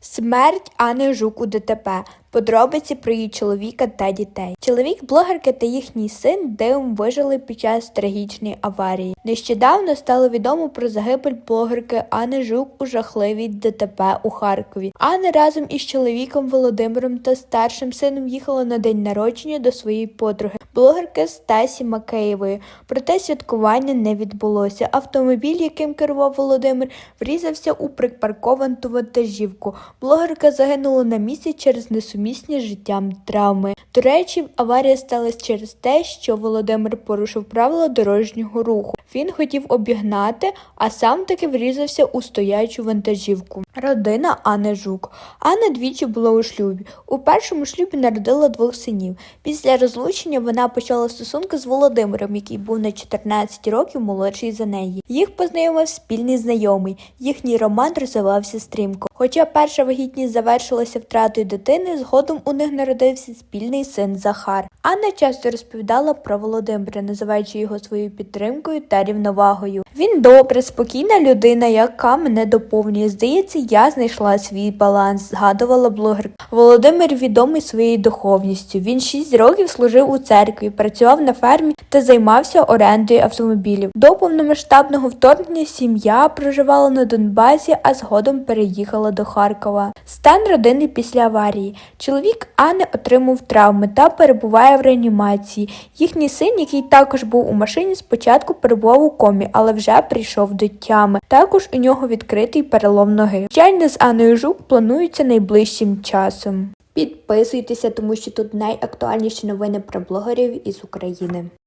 Смерть Ани Жук у ДТП. Подробиці про її чоловіка та дітей. Чоловік блогерки та їхній син дивом вижили під час трагічної аварії. Нещодавно стало відомо про загибель блогерки Ани Жук у жахливій ДТП у Харкові. Анна разом із чоловіком Володимиром та старшим сином їхала на день народження до своєї подруги, блогерки Стасі Макеєвої. Проте святкування не відбулося. Автомобіль, яким керував Володимир, врізався у припарковану вантажівку. Блогерка загинула на місці через несумісні з життям травми. До речі, аварія сталася через те, що Володимир порушив правила дорожнього руху. Він хотів обігнати, а сам таки врізався у стоячу вантажівку. Родина Анни Жук. Анна двічі була у шлюбі. У першому шлюбі народила двох синів. Після розлучення вона почала стосунки з Володимиром, який був на 14 років молодший за неї. Їх познайомив спільний знайомий. Їхній роман розвивався стрімко. Хоча перша вагітність завершилася втратою дитини, згодом у них народився спільний син Захар. Анна часто розповідала про Володимира, називаючи його своєю підтримкою та рівновагою. Він добра, спокійна людина, яка мене доповнює. Здається, я знайшла свій баланс, згадувала блогерка. Володимир відомий своєю духовністю. Він 6 років служив у церкві, працював на фермі та займався орендою автомобілів. До повномасштабного вторгнення сім'я проживала на Донбасі, а згодом переїхала до Харкова. Стан родини після аварії. Чоловік Анни отримав травми та перебуває в реанімації. Їхній син, який також був у машині, спочатку перебував у комі, але вже прийшов до тями. Також у нього відкритий перелом ноги. Чайне з Анною Жук планується найближчим часом. Підписуйтеся, тому що тут найактуальніші новини про блогерів із України.